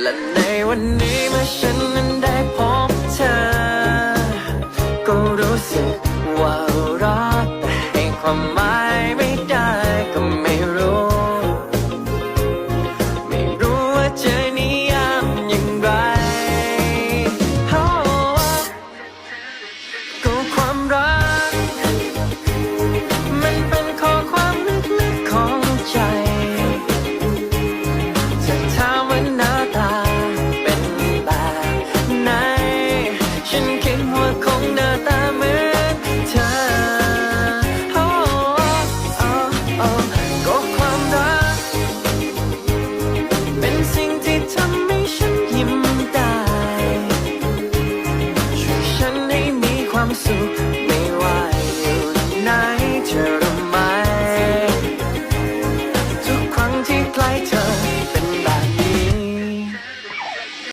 และในวันนี้เมื่อฉันนั้นได้พบเธอ ก็รู้สึกว่ารักแต่ให้ความหมายไม่ได้ก็ไม่รู้ ไม่รู้ว่าจะนิยามอย่างไร oh, ก็ความรัก มันเป็นข้อความลึกๆของใจจะทำ ว่าคงหน้าตาเหมือนเธอก็ความรักเป็นสิ่งที่ทำให้ฉันยิ้มได้ช่วยฉันให้มีความสุข